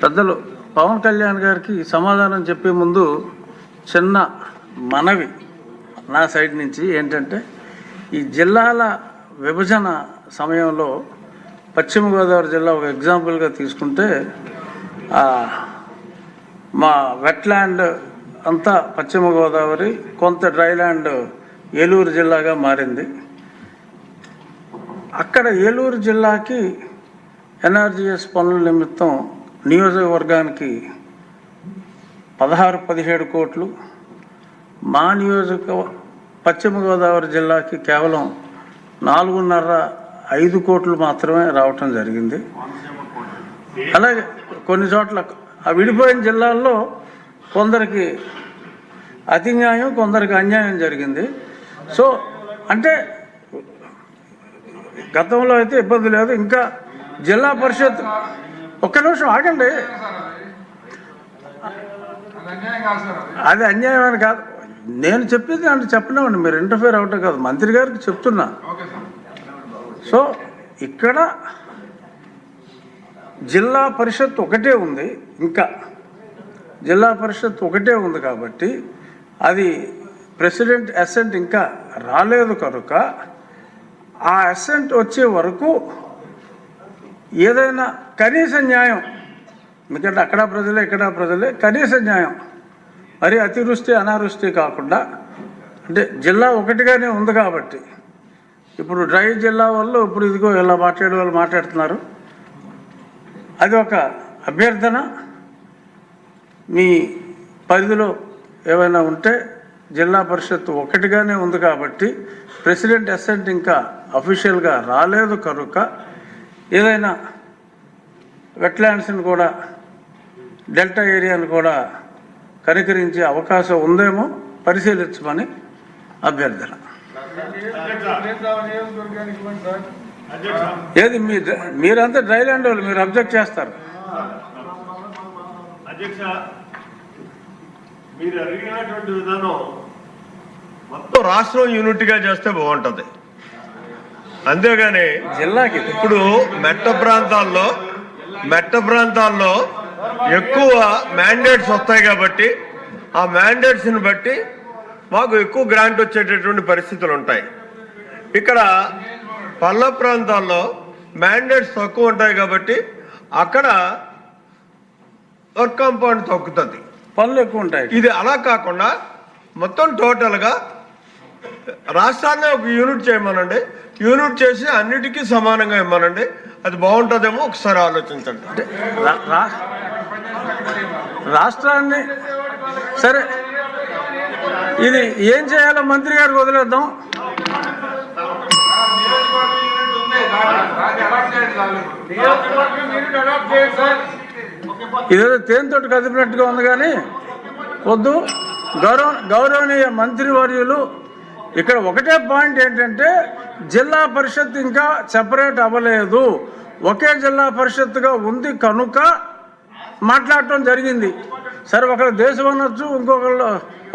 పెద్దలు పవన్ కళ్యాణ్ గారికి సమాధానం చెప్పే ముందు చిన్న మనవి నా సైడ్ నుంచి ఏంటంటే ఈ జిల్లాల విభజన సమయంలో పశ్చిమ గోదావరి జిల్లా ఒక ఎగ్జాంపుల్గా తీసుకుంటే మా వెట్లాండ్ అంతా పశ్చిమ గోదావరి కొంత డ్రైల్యాండ్ ఏలూరు జిల్లాగా మారింది. అక్కడ ఏలూరు జిల్లాకి ఎన్ఆర్జీఎస్ పనుల నిమిత్తం నియోజకవర్గానికి పదహారు పదిహేడు కోట్లు. మా నియోజక పశ్చిమ గోదావరి జిల్లాకి కేవలం నాలుగున్నర ఐదు కోట్లు మాత్రమే రావటం జరిగింది. అలాగే కొన్ని చోట్ల ఆ విడిపోయిన జిల్లాల్లో కొందరికి అతి న్యాయం కొందరికి అన్యాయం జరిగింది. సో అంటే గతంలో అయితే ఇబ్బంది లేదు. ఇంకా జిల్లా పరిషత్. ఒక్క నిమిషం ఆగండి. అది అన్యాయం అని కాదు. నేను చెప్పేది అంటే చెప్పలేమండి మీరు ఇంటర్ఫేర్ అవటం కాదు. మంత్రి గారికి చెప్తున్నా. సో ఇక్కడ జిల్లా పరిషత్ ఒకటే ఉంది. ఇంకా జిల్లా పరిషత్ ఒకటే ఉంది కాబట్టి అది ప్రెసిడెంట్ అసెంట్ ఇంకా రాలేదు కనుక ఆ అసెంట్ వచ్చే వరకు ఏదైనా కనీస న్యాయం. ఎందుకంటే అక్కడ ప్రజలే ఇక్కడ ప్రజలే కనీస న్యాయం. మరి అతివృష్టి అనావృష్టి కాకుండా అంటే జిల్లా ఒకటిగానే ఉంది కాబట్టి. ఇప్పుడు డ్రై జిల్లా వాళ్ళు ఇప్పుడు ఇదిగో ఇలా మాట్లాడే వాళ్ళు మాట్లాడుతున్నారు. అది ఒక అభ్యర్థన. మీ పరిధిలో ఏమైనా ఉంటే జిల్లా పరిషత్ ఒకటిగానే ఉంది కాబట్టి ప్రెసిడెంట్ అసెంట్ ఇంకా అఫీషియల్గా రాలేదు కనుక ఏదైనా వెట్లాండ్స్ని కూడా డెల్టా ఏరియాను కూడా కనికరించే అవకాశం ఉందేమో పరిశీలించమని అభ్యర్థన. ఏది మీ మీరంతా డ్రైలాండ్ వాళ్ళు మీరు అబ్జెక్ట్ చేస్తారు. అధ్యక్ష మీరు అడిగినటువంటి విధానం మొత్తం రాష్ట్రం యూనిట్గా చేస్తే బాగుంటుంది. అంతేగాని జిల్లాకి ఇప్పుడు మెట్ట ప్రాంతాల్లో మెట్ట ప్రాంతాల్లో ఎక్కువ మ్యాండేట్స్ వస్తాయి కాబట్టి ఆ మ్యాండేట్స్ని బట్టి మాకు ఎక్కువ గ్రాంట్ వచ్చేటటువంటి పరిస్థితులు ఉంటాయి. ఇక్కడ పల్ల ప్రాంతాల్లో మ్యాండేట్స్ తక్కువ ఉంటాయి కాబట్టి అక్కడ వర్క్ కాంపౌండ్ తగ్గుతుంది. పనులు ఎక్కువ ఉంటాయి. ఇది అలా కాకుండా మొత్తం టోటల్గా రాష్ట్రాన్ని ఒక యూనిట్ చేయమనండి. యూనిట్ చేసి అన్నిటికీ సమానంగా ఇవ్వమనండి. అది బాగుంటుందేమో ఒకసారి ఆలోచించండి. అంటే రాష్ట్రాన్ని సరే ఇది ఏం చేయాలో మంత్రి గారికి వదిలేద్దాం. ఇదేదో తేనెతోటి కదిపినట్టుగా ఉంది కానీ వద్దు. గౌరవ గౌరవనీయ మంత్రివర్యులు ఇక్కడ ఒకటే పాయింట్ ఏంటంటే జిల్లా పరిషత్ ఇంకా సెపరేట్ అవ్వలేదు. ఒకే జిల్లా పరిషత్తుగా ఉంది కనుక మాట్లాడటం జరిగింది. సరే ఒకళ్ళు దేశం అనొచ్చు ఇంకొకళ్ళు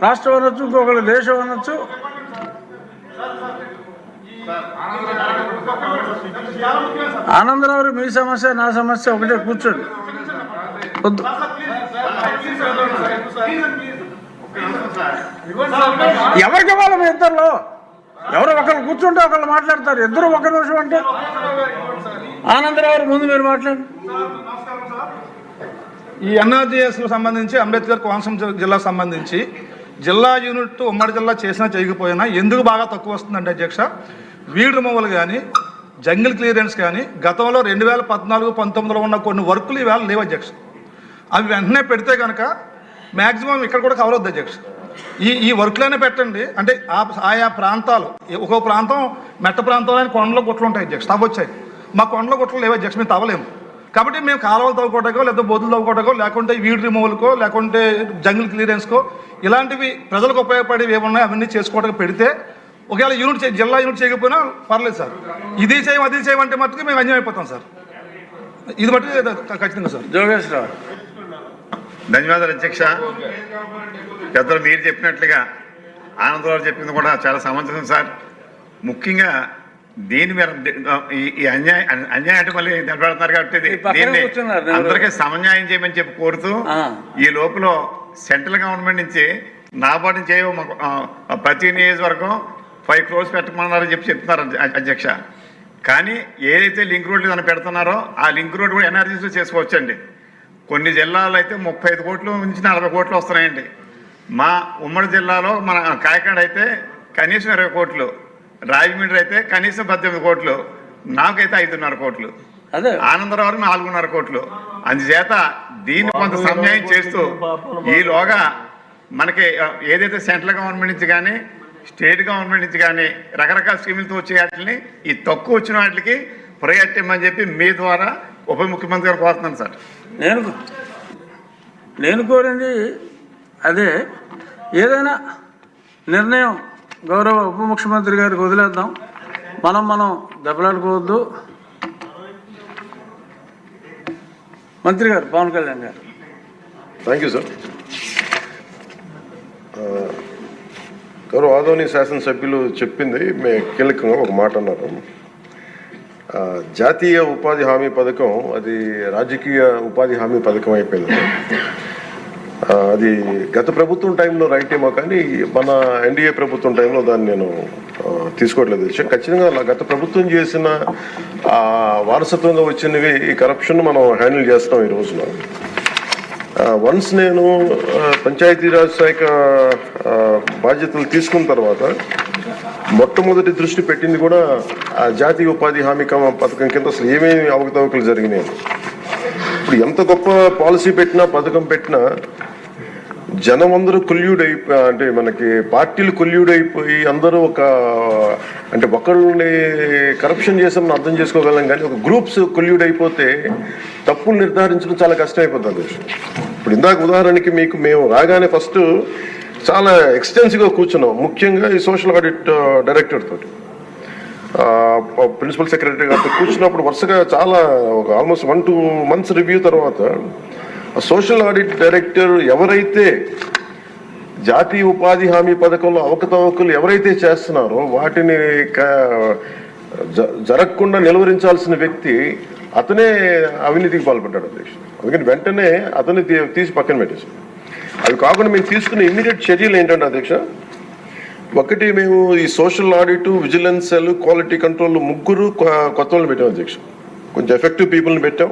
రాష్ట్రం అనొచ్చు ఇంకొకళ్ళు దేశం అనొచ్చు. ఆనందరావు మీ సమస్య నా సమస్య ఒకటే కూర్చోండి. వద్దు. ఎవరికి ఇవ్వాలి మీ ఇద్దరులో? ఎవరు ఒకళ్ళు కూర్చుంటే ఒకళ్ళు మాట్లాడతారు. ఇద్దరు ఒక నిమిషం అంటే? ఆనందరావు ముందు మీరు మాట్లాడు ఈ ఎన్ఆర్జీఎస్ సంబంధించి అంబేద్కర్ కోనసీమ జిల్లాకు సంబంధించి జిల్లా యూనిట్ ఉమ్మడి జిల్లా చేసినా చేయకపోయినా ఎందుకు బాగా తక్కువ వస్తుందంటే అధ్యక్ష? వీడ్ రిమూవల్ కానీ జంగిల్ క్లియరెన్స్ కానీ గతంలో రెండు వేల పద్నాలుగు పంతొమ్మిదిలో ఉన్న కొన్ని వర్కులు ఈవేళ లేవు అధ్యక్ష. అవి వెంటనే పెడితే కనుక మ్యాక్సిమం ఇక్కడ కూడా కవర్ అవుద్ది అధ్యక్ష. ఈ ఈ వర్క్లోనే పెట్టండి. అంటే ఆ ఆయా ప్రాంతాలు ఒక్కో ప్రాంతం మెట్ట ప్రాంతంలో కొండలో గుట్లు ఉంటాయి అధ్యక్ష. తవ్వొచ్చాయి మా కొండలో గుట్లు లేవు అధ్యక్ష మేము తవ్వలేము. కాబట్టి మేము కాలువలు తవ్వుకోవటకో లేదా బొద్దులు తవ్వుకోవటకో లేకుంటే వీడ్ రిమూవల్కో లేకుంటే జంగిల్ క్లియరెన్స్కో ఇలాంటివి ప్రజలకు ఉపయోగపడేవి ఏమున్నాయి అవన్నీ చేసుకోవడానికి పెడితే ఒకవేళ యూనిట్ జిల్లా యూనిట్ చేయకపోయినా పర్లేదు సార్. ఇది చేయం అది చేయమంటే మట్టుకు మేము అన్యాయం అయిపోతాం సార్. ఇది మట్టుకు ఖచ్చితంగా సార్. జోగేశ్వరరావు ధన్యవాదాలు అధ్యక్ష పెద్దలు మీరు చెప్పినట్లుగా ఆనందరావు చెప్పింది కూడా చాలా సమంజసం సార్ ముఖ్యంగా దీని మీరు ఈ- అన్యాయం అన్యాయం అంటే మళ్ళీ నిలబెడుతున్నారు కాబట్టి దీన్ని? అందరికీ సమన్యాయం చేయమని చెప్పి కోరుతూ. ఈ లోపల సెంట్రల్ గవర్నమెంట్ నుంచి నాబార్డు నుంచి ఆ, ప్రతి నియోజకవర్గం ఫైవ్ క్రోర్స్ పెట్టమన్నారని చెప్పి చెప్తున్నారు అధ్య- అధ్యక్ష కానీ ఏదైతే లింక్ రోడ్లు ఏమైనా పెడుతున్నారో ఆ లింక్ రోడ్ కూడా ఎన్ఆర్జీస్ చేసుకోవచ్చండి కొన్ని జిల్లాలో అయితే ముప్పై ఐదు కోట్లు నుంచి నలభై కోట్లు వస్తున్నాయండి. మా ఉమ్మడి జిల్లాలో మన కాకినాడ అయితే కనీసం ఇరవై కోట్లు రాజమండ్రి అయితే కనీసం పద్దెనిమిది కోట్లు నాకైతే ఐదున్నర కోట్లు. అదే. ఆనందరావు నాలుగున్నర కోట్లు. అందుచేత దీన్ని కొంత సమన్వయం చేస్తూ ఈలోగా మనకి ఏదైతే సెంట్రల్ గవర్నమెంట్ నుంచి కానీ స్టేట్ గవర్నమెంట్ నుంచి కానీ రకరకాల స్కీములతో వచ్చే వాటిని ఈ తక్కువ వచ్చిన వాటికి ప్రయారిటీ ఇమ్మని చెప్పి మీ ద్వారా ఉప ముఖ్యమంత్రి గారు కోరుతున్నాను సార్. నేను నేను కోరింది అదే ఏదైనా నిర్ణయం గౌరవ ఉప ముఖ్యమంత్రి గారికి వదిలేద్దాం. మనం మనం దెబ్బలాడుకోవద్దు. మంత్రి గారు పవన్ కళ్యాణ్ గారు. థ్యాంక్ యూ సార్ గౌరవ ఆదోని శాసనసభ్యులు చెప్పింది మే కీలకంగా ఒక మాట అన్నారు. జాతీయ ఉపాధి హామీ పథకం అది రాజకీయ ఉపాధి హామీ పథకం అయిపోయింది. అది గత ప్రభుత్వం టైంలో రైట్ ఏమో కానీ మన ఎన్డీఏ ప్రభుత్వం టైంలో దాన్ని నేను తీసుకోవట్లేదు. విషయం ఖచ్చితంగా అలా గత ప్రభుత్వం చేసిన వారసత్వంగా వచ్చినవి ఈ కరప్షన్ మనం హ్యాండిల్ చేస్తాం ఈ రోజున. వన్స్ నేను పంచాయతీరాజ్ శాఖ బాధ్యతలు తీసుకున్న తర్వాత మొట్టమొదటి దృష్టి పెట్టింది కూడా ఆ జాతీయ ఉపాధి హామీ పథకం కింద అసలు ఏమేమి అవకతవకలు జరిగినాయి? ఇప్పుడు ఎంత గొప్ప పాలసీ పెట్టినా పథకం పెట్టినా జనం అందరూ కుల్యూడ్ అయిపో అంటే మనకి పార్టీలు కుల్యూడ్ అయిపోయి అందరూ ఒక అంటే ఒకళ్ళని కరప్షన్ చేసామని అర్థం చేసుకోగలం కానీ ఒక గ్రూప్స్ కుల్యూడ్ అయిపోతే తప్పులు నిర్ధారించడం చాలా కష్టం అయిపోతుంది ఇప్పుడు ఇందాక ఉదాహరణకి మీకు మేము రాగానే ఫస్ట్ చాలా ఎక్స్టెన్సివ్గా కూర్చున్నాం ముఖ్యంగా ఈ సోషల్ ఆడిట్ డైరెక్టర్ తోటి. ప్రిన్సిపల్ సెక్రటరీ గారితో కూర్చున్నప్పుడు వరుసగా చాలా ఒక almost one two months review తర్వాత సోషల్ ఆడిట్ డైరెక్టర్ ఎవరైతే జాతీయ ఉపాధి హామీ పథకంలో అవకతవకలు ఎవరైతే చేస్తున్నారో వాటిని జ- జరగకుండా నిలువరించాల్సిన వ్యక్తి అతనే అవినీతికి పాల్పడ్డాడు అధ్యక్ష అందుకని వెంటనే అతన్ని తీ- తీసి పక్కన పెట్టేసి అవి కాకుండా మేము తీసుకున్న ఇమ్మీడియట్ చర్యలు ఏంటంటే అధ్యక్ష ఒకటి మేము ఈ social audit vigilance quality control ముగ్గురు కొత్త వాళ్ళని పెట్టాం అధ్యక్ష. కొంచెం ఎఫెక్టివ్ పీపుల్ని పెట్టాం.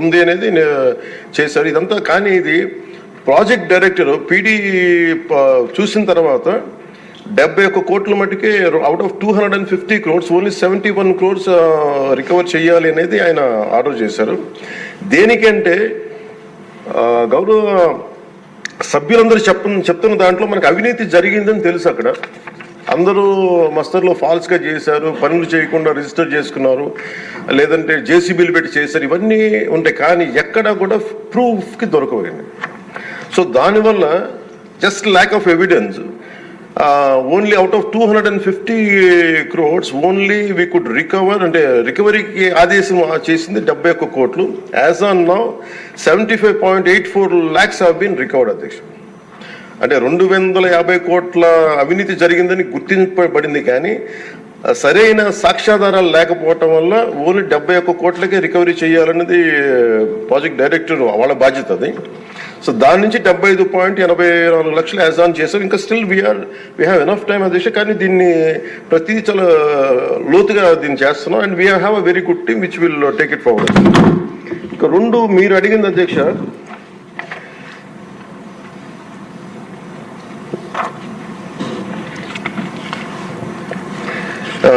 ఉంది అనేది చేశారు ఇదంతా. కానీ ఇది ప్రాజెక్ట్ డైరెక్టర్ పీడీ చూసిన తర్వాత డెబ్బై ఒక్క కోట్ల మటుకే out of two hundred and fifty crores only seventy one crores recover చేయాలి అనేది ఆయన ఆర్డర్ చేశారు. దేనికంటే గౌరవ సభ్యులందరూ చెప్ప చెప్తున్న దాంట్లో మనకు అవినీతి జరిగిందని తెలుసు అక్కడ. అందరూ మస్తర్లో ఫాల్స్గా చేశారు పనులు చేయకుండా రిజిస్టర్ చేసుకున్నారు. లేదంటే జేసీబీలు పెట్టి చేశారు ఇవన్నీ ఉంటాయి కానీ ఎక్కడా కూడా ప్రూఫ్కి దొరకవండి. సో దానివల్ల just lack of evidence only out of two hundred and fifty crores only we could recover అంటే రికవరీకి ఆదేశం చేసింది డెబ్బై ఒక్క కోట్లు. As on now seventy five point eight four lakhs have been recovered అధ్యక్ష అంటే రెండు వందల యాభై కోట్ల అవినీతి జరిగిందని గుర్తింపబడింది కానీ సరైన సాక్ష్యాధారాలు లేకపోవటం వల్ల ఓన్లీ డెబ్బై ఒక్క కోట్లకే రికవరీ చేయాలన్నది ప్రాజెక్ట్ డైరెక్టర్ వాళ్ళ బాధ్యత అది. సో దాని నుంచి డెబ్బై ఐదు పాయింట్ ఎనభై నాలుగు లక్షలు యాజాన్ చేశారు. ఇంకా still we are we have enough time అధ్యక్ష కానీ దీన్ని ప్రతి చాలా లోతుగా దీన్ని చేస్తున్నాం. And we have a very good team which will take it forward. ఇంకా రెండు మీరు అడిగింది అధ్యక్ష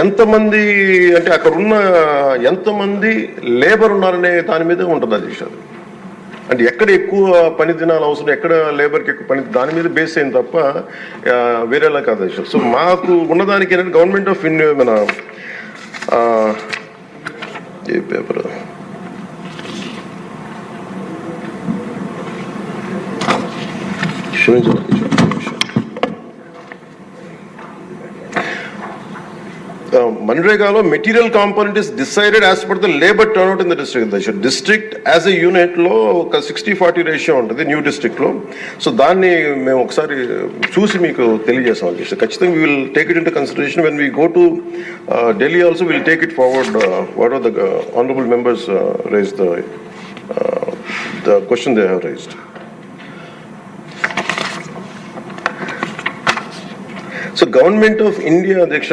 ఎంతమంది అంటే అక్కడ ఉన్న ఎంతమంది లేబర్ ఉన్నారనే దాని మీద ఉంటుంది అది అది. అంటే ఎక్కడ ఎక్కువ పని దినాలు అవసరం ఎక్కడ లేబర్కి ఎక్కువ పని దాని మీద బేస్ అయింది తప్ప వేరేలా కాదు అధ్యక్ష. సో మాకు ఉన్నదానికి ఏంటంటే గవర్నమెంట్ ఆఫ్ ఇండియా మన ఏ పేపర్? క్షమించండి మన్రేగాలో material component is decided as per the labour turnout in the district దశ డిస్ట్రిక్ట్ యాజ్ ఎ యూనిట్లో ఒక సిక్స్టీ ఫార్టీ రేషియో ఉంటుంది న్యూ డిస్ట్రిక్ట్లో. సో దాన్ని మేము ఒకసారి చూసి మీకు తెలియజేసాం అధ్యక్ష ఖచ్చితంగా we will take it in consideration when we go to Delhi also will take it forward what are the honourable members raise the the question they have raised so government of India అధ్యక్ష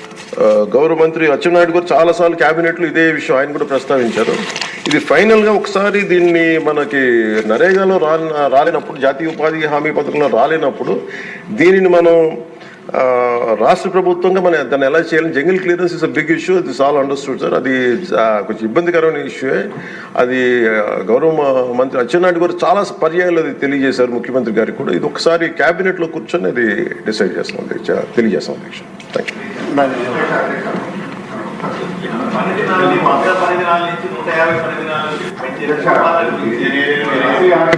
గౌరవ మంత్రి అచ్చెన్నాయుడు గారు చాలాసార్లు క్యాబినెట్లో ఇదే విషయం ఆయన కూడా ప్రస్తావించారు. ఇది ఫైనల్గా ఒకసారి దీన్ని మనకి నరేగాలో రాలి రాలేనప్పుడు జాతీయ ఉపాధి హామీ పథకంలో రాలేనప్పుడు దీనిని మనం రాష్ట్ర ప్రభుత్వంగా మనం దాన్ని ఎలా చేయాలి jungle clearance is a big issue అది సాల్ అండర్స్టూడ్ సార్ అది కొంచెం ఇబ్బందికరమైన ఇష్యూయే అది గౌరవ మంత్రి అచ్చెన్నాయుడు గారు చాలా పర్యాయాలు అది తెలియజేశారు ముఖ్యమంత్రి గారికి కూడా. ఇది ఒకసారి క్యాబినెట్లో కూర్చొని అది డిసైడ్ చేస్తాం అధ్యక్ష తెలియజేస్తాం అధ్యక్ష. థ్యాంక్ యూ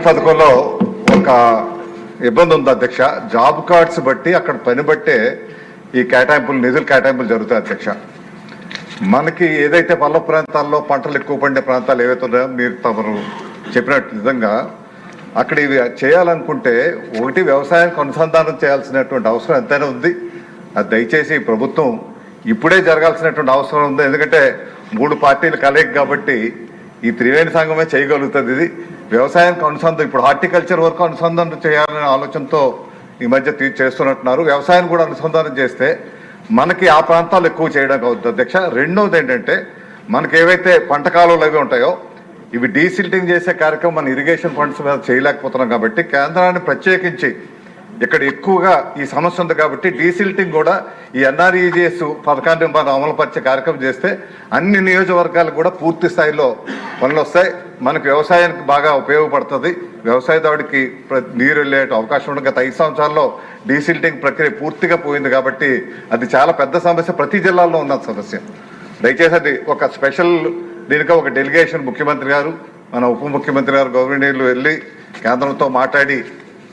పథకంలో ఒక ఇబ్బంది ఉంది అధ్యక్ష. జాబ్ కార్డ్స్ బట్టి అక్కడ పని బట్టే ఈ కేటాయింపులు నిధుల కేటాయింపులు జరుగుతాయి అధ్యక్ష. మనకి ఏదైతే పల్ల ప్రాంతాల్లో పంటలు ఎక్కువ పండే ప్రాంతాలు ఏవైతే ఉన్నాయో మీరు తమరు చెప్పినట్టు నిజంగా అక్కడ ఇవి చేయాలనుకుంటే ఒకటి వ్యవసాయానికి అనుసంధానం చేయాల్సినటువంటి అవసరం ఎంతైనా ఉంది. అది దయచేసి ప్రభుత్వం ఇప్పుడే జరగాల్సినటువంటి అవసరం ఉంది. ఎందుకంటే మూడు పార్టీలు కలయిక కాబట్టి ఈ త్రివేణి సంఘమే చేయగలుగుతుంది ఇది. వ్యవసాయానికి అనుసంధానం ఇప్పుడు హార్టికల్చర్ వరకు అనుసంధానం చేయాలనే ఆలోచనతో ఈ మధ్య చేస్తున్నట్టున్నారు. వ్యవసాయం కూడా అనుసంధానం చేస్తే మనకి ఆ ప్రాంతాలు ఎక్కువ చేయడానికి అవుతుంది అధ్యక్ష రెండవది ఏంటంటే మనకి ఏవైతే పంట కాలువలు అవి ఉంటాయో ఇవి డీసిల్టింగ్ చేసే కార్యక్రమం మన ఇరిగేషన్ ఫండ్స్ మీద చేయలేకపోతున్నాం కాబట్టి కేంద్రాన్ని ప్రత్యేకించి ఇక్కడ ఎక్కువగా ఈ సమస్య ఉంది కాబట్టి డీసిల్టింగ్ కూడా ఈ ఎన్ఆర్ఈజిఎస్ పథకాన్ని మనం అమలుపరిచే కార్యక్రమం చేస్తే అన్ని నియోజకవర్గాలు కూడా పూర్తి స్థాయిలో పనులు వస్తాయి. మనకు వ్యవసాయానికి బాగా ఉపయోగపడుతుంది. వ్యవసాయదారుడికి నీరు వెళ్ళే అవకాశం ఉండదు గత ఐదు సంవత్సరాల్లో డీసిల్టింగ్ ప్రక్రియ పూర్తిగా పోయింది కాబట్టి అది చాలా పెద్ద సమస్య. ప్రతి జిల్లాలో ఉన్న సమస్య. దయచేసి అది ఒక స్పెషల్ దీనికి ఒక డెలిగేషన్ ముఖ్యమంత్రి గారు మన ఉప ముఖ్యమంత్రి గారు గవర్నర్లు వెళ్ళి కేంద్రంతో మాట్లాడి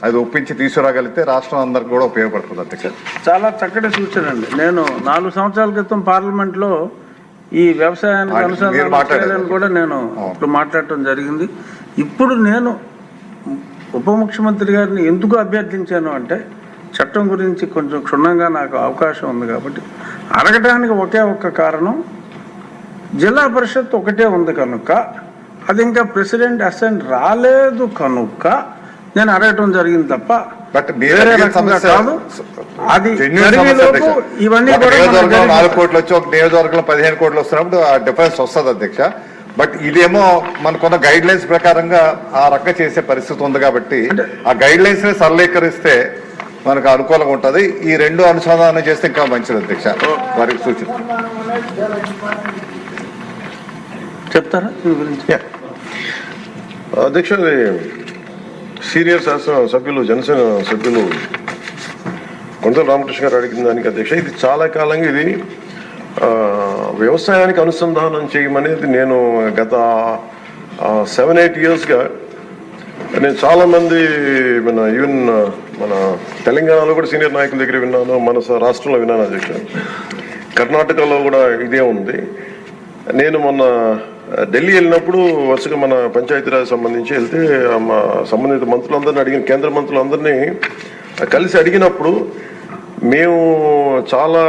అది ఒప్పించి తీసుకురాగలిగితే రాష్ట్రం అందరికి కూడా ఉపయోగపడుతుంది అధ్యక్ష చాలా చక్కటి సూచన అండి. నేను నాలుగు సంవత్సరాల క్రితం పార్లమెంట్లో ఈ వ్యవసాయానికి అనుసంధానం కూడా నేను ఇప్పుడు మాట్లాడటం జరిగింది. ఇప్పుడు నేను ఉప ముఖ్యమంత్రి గారిని ఎందుకు అభ్యర్థించాను అంటే చట్టం గురించి కొంచెం క్షుణ్ణంగా నాకు అవకాశం ఉంది కాబట్టి అడగడానికి ఒకే ఒక్క కారణం జిల్లా పరిషత్ ఒకటే ఉంది కనుక అది ఇంకా ప్రెసిడెంట్ అసెంట్ రాలేదు కనుక నేను అడగటం జరిగింది తప్ప వేరే రకంగా కాదు. అది. ఇవన్నీ. నాలుగు కోట్లు వచ్చి ఒక నియోజకవర్గంలో పదిహేను కోట్లు వస్తున్నప్పుడు ఆ డిఫరెన్స్ వస్తుంది అధ్యక్ష. బట్ ఇదేమో మనకున్న గైడ్ లైన్స్ ప్రకారంగా ఆ రకంగా చేసే పరిస్థితి ఉంది కాబట్టి ఆ గైడ్ లైన్స్ని సరళీకరిస్తే మనకు అనుకూలంగా ఉంటది. ఈ రెండు అనుసంధానం చేస్తే ఇంకా మంచిది అధ్యక్ష. వారికి సూచన. చెప్తారా? అధ్యక్ష సీనియర్ శాసన సభ్యులు జనసేన సభ్యులు కొండల రామకృష్ణ గారు అడిగిన దానికి అధ్యక్ష ఇది చాలా కాలంగా ఇది వ్యవసాయానికి అనుసంధానం చేయమనేది నేను గత సెవెన్ ఎయిట్ ఇయర్స్గా నేను చాలామంది మన ఈవెన్ మన తెలంగాణలో కూడా సీనియర్ నాయకుల దగ్గర విన్నాను మన స- రాష్ట్రంలో విన్నాను అధ్యక్ష. కర్ణాటకలో కూడా ఇదే ఉంది. నేను మొన్న ఢిల్లీ వెళ్ళినప్పుడు వరుసగా మన పంచాయతీరాజ్ సంబంధించి వెళ్తే మా సంబంధిత మంత్రులందరినీ అడిగిన కేంద్ర మంత్రులందరినీ కలిసి అడిగినప్పుడు మేము చాలా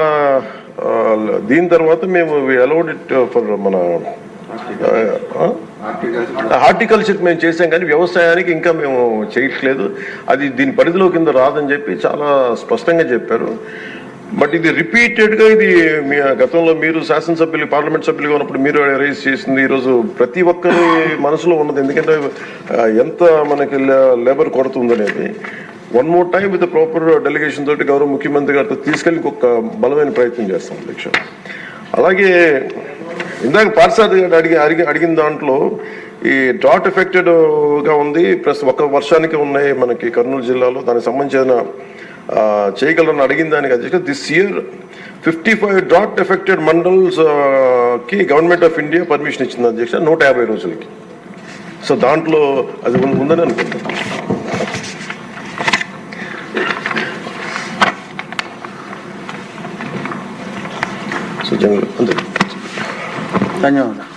దీని తర్వాత మేము అలౌడ్ ఇట్ ఫర్ మన హార్టికల్చర్ మేము చేసాం కానీ వ్యవసాయానికి ఇంకా మేము చేయట్లేదు. అది దీని పరిధిలో కింద రాదని చెప్పి చాలా స్పష్టంగా చెప్పారు. బట్ ఇది రిపీటెడ్గా ఇది మీ గతంలో మీరు శాసనసభ్యులు పార్లమెంట్ సభ్యులుగా ఉన్నప్పుడు మీరు రైజ్ చేసింది ఈరోజు ప్రతి ఒక్కరి మనసులో ఉన్నది. ఎందుకంటే ఎంత మనకి లేబర్ కొరత ఉందనేది. One more time with proper delegation తోటి గౌరవ ముఖ్యమంత్రి గారితో తీసుకెళ్ళి ఒక బలమైన ప్రయత్నం చేస్తాం అధ్యక్ష అలాగే ఇందాక పార్సాద్ గారు అడిగి అడిగి అడిగిన దాంట్లో ఈ డ్రాట్ ఎఫెక్టెడ్గా ఉంది. ప్లస్ ఒక వర్షానికి ఉన్నాయి మనకి కర్నూలు జిల్లాలో. దానికి సంబంధించిన చేయగలరని అడిగిన దానికి అధ్యక్ష this year fifty five drought affected మండల్స్కి government of India permission ఇచ్చింది అధ్యక్ష నూట యాభై రోజులకి. సో దాంట్లో అది ఉందని అనుకుంటున్నాను. సో జనరల్ అంతే ధన్యవాదాలు.